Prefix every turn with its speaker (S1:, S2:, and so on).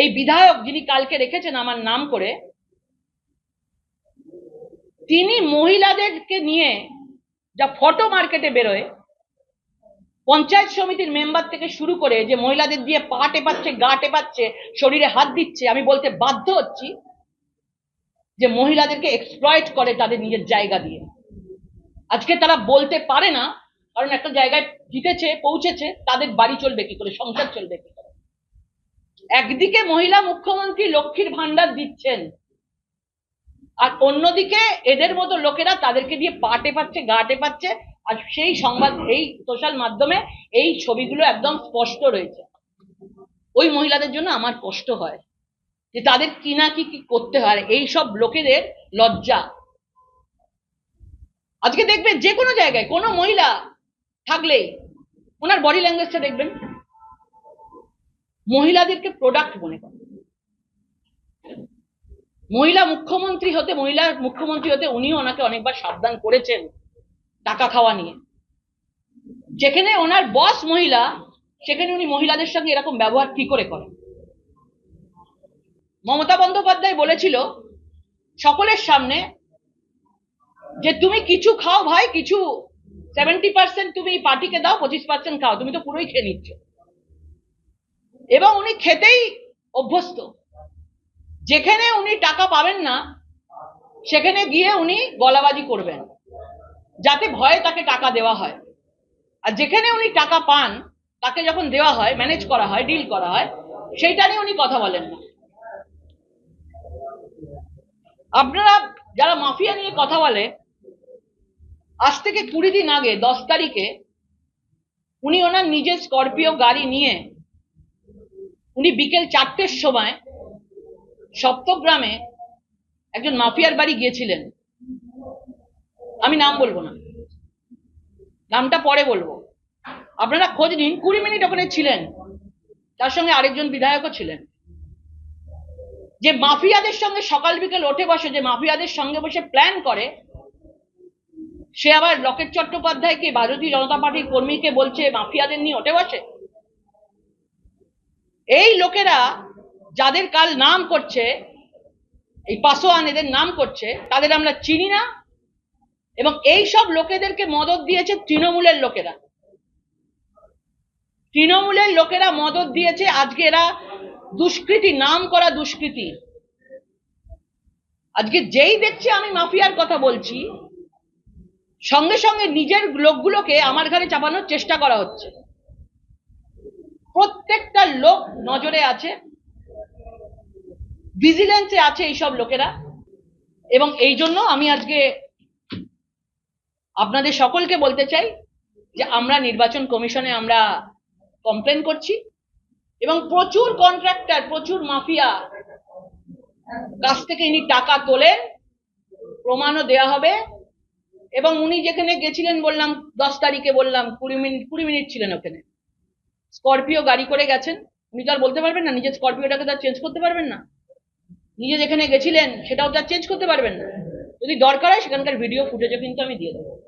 S1: এই বিধায়ক যিনি কালকে রেখেছেন আমার নাম করে, তিনি মহিলাদেরকে নিয়ে যা ফটো মার্কেটে বেরোয়, পঞ্চায়েত সমিতির মেম্বার থেকে শুরু করে যে মহিলাদের দিয়ে পা টেপাচ্ছে, গা টেপাচ্ছে, শরীরে হাত দিচ্ছে, আমি বলতে বাধ্য হচ্ছি যে মহিলাদেরকে এক্সপ্লয়েট করে তাদের নিজের জায়গা দিয়ে। আজকে তারা বলতে পারে না, কারণ একটা জায়গায় জিতেছে, পৌঁছেছে, তাদের বাড়ি চলবে কি করে, সংসার চলবে কি করে। একদিকে মহিলা মুখ্যমন্ত্রী লক্ষ্মীর ভান্ডার দিচ্ছেন, আর অন্যদিকে এদের মতো লোকেরা তাদেরকে দিয়ে পা টেপাচ্ছে গা টেপাচ্ছে আর সেই সংবাদ, এই সোশ্যাল মাধ্যমে এই ছবিগুলো একদম স্পষ্ট রয়েছে। ওই মহিলাদের জন্য আমার কষ্ট হয় যে তাদের কি না কি কি করতে হয় এই সব লোকেদের লজ্জা। আজকে দেখবেন যে কোনো জায়গায় কোনো মহিলা থাকলেই, ওনার বডি ল্যাঙ্গুয়েজটা দেখবেন। মহিলাদেরকে প্রোডাক্ট মনে করে মহিলা মুখ্যমন্ত্রী হতে, মহিলা মুখ্যমন্ত্রী হতে উনিও ওনাকে অনেকবার সাবধান করেছেন টাকা খাওয়া নিয়ে। যেখানে ওনার বস মহিলা, সেখানে উনি মহিলাদের সঙ্গে এরকম ব্যবহার কি করে করেন? মমতা বন্দ্যোপাধ্যায় বলেছিল, সকলের সামনে যে তুমি কিছু খাও ভাই, কিছু সেভেন্টি পার্সেন্ট তুমি পার্টিকে দাও, পঁচিশ পার্সেন্ট খাও, তুমি তো পুরোই খেয়ে নিচ্ছ। এবং উনি খেতেই অভ্যস্ত। যেখানে উনি টাকা পাবেন না, সেখানে গিয়ে উনি গলাবাজি করবেন, যাতে ভয়ে তাকে টাকা দেওয়া হয়। আর যেখানে উনি টাকা পান, তাকে যখন দেওয়া হয়, ম্যানেজ করা হয়, ডিল করা হয়, সেইটা নিয়ে উনি কথা বলেন না। আপনারা যারা মাফিয়া নিয়ে কথা বলে, আজ থেকে কুড়ি দিন আগে, দশ তারিখে, উনি ওনার নিজের স্করপিও গাড়ি নিয়ে উনি বিকেল চারটের সময় সপ্তগ্রামে একজন মাফিয়ার বাড়ি গিয়েছিলেন। আমি নাম বলব না। নামটা পরে বলব। আপনারা খোঁজ নিন, কুড়ি মিনিট ওখানে ছিলেন। তার সঙ্গে আরেকজন বিধায়কও ছিলেন। যে মাফিয়াদের সঙ্গে সকাল বিকেল ওঠে বসে, যে মাফিয়াদের সঙ্গে বসে প্ল্যান করে, সে আবার লকেট চট্টোপাধ্যায়কে ভারতীয় জনতা পার্টির কর্মীকে বলছে, মাফিয়াদের নিয়ে ওঠে বসে? এই লোকেরা যাদের কাল নাম করছে, এই পাসোয়ান এদের নাম করছে, তাদের আমরা চিনি না, এবং এই সব লোকেদেরকে মদত দিয়েছে তৃণমূলের লোকেরা। তৃণমূলের লোকেরা মদত দিয়েছে, আজকে এরা দুষ্কৃতি, নাম করা দুষ্কৃতি। আজকে যেই দেখছে আমি মাফিয়ার কথা বলছি, সঙ্গে সঙ্গে নিজের লোকগুলোকে আমার ঘরে চাপানোর চেষ্টা করা হচ্ছে। লোক নজরে আছে ভিজিলেন্সে আছে এইসব লোকেরা। এবং এই জন্য আমি আজকে আপনাদের সকলকে বলতে চাই যে আমরা নির্বাচন কমিশনে আমরা কমপ্লেন করছি এবং প্রচুর কন্ট্রাক্টর প্রচুর মাফিয়া কাছ থেকে ইনি টাকা তোলেন, প্রমাণও দেয়া হবে এবং উনি যেখানে গেছিলেন বললাম, দশ তারিখে বললাম, কুড়ি মিনিট কুড়ি মিনিট ছিলেন ওখানে। স্করপিও গাড়ি করে গেছেন। উনি তো আর বলতে পারবেন না, নিজের স্করপিওটাকে তো আর চেঞ্জ করতে পারবেন না। নিজে যেখানে গেছিলেন, সেটাও তো আর চেঞ্জ করতে পারবেন না। যদি দরকার হয়, সেখানকার ভিডিও ফুটেজও কিন্তু আমি দিয়ে দেবো।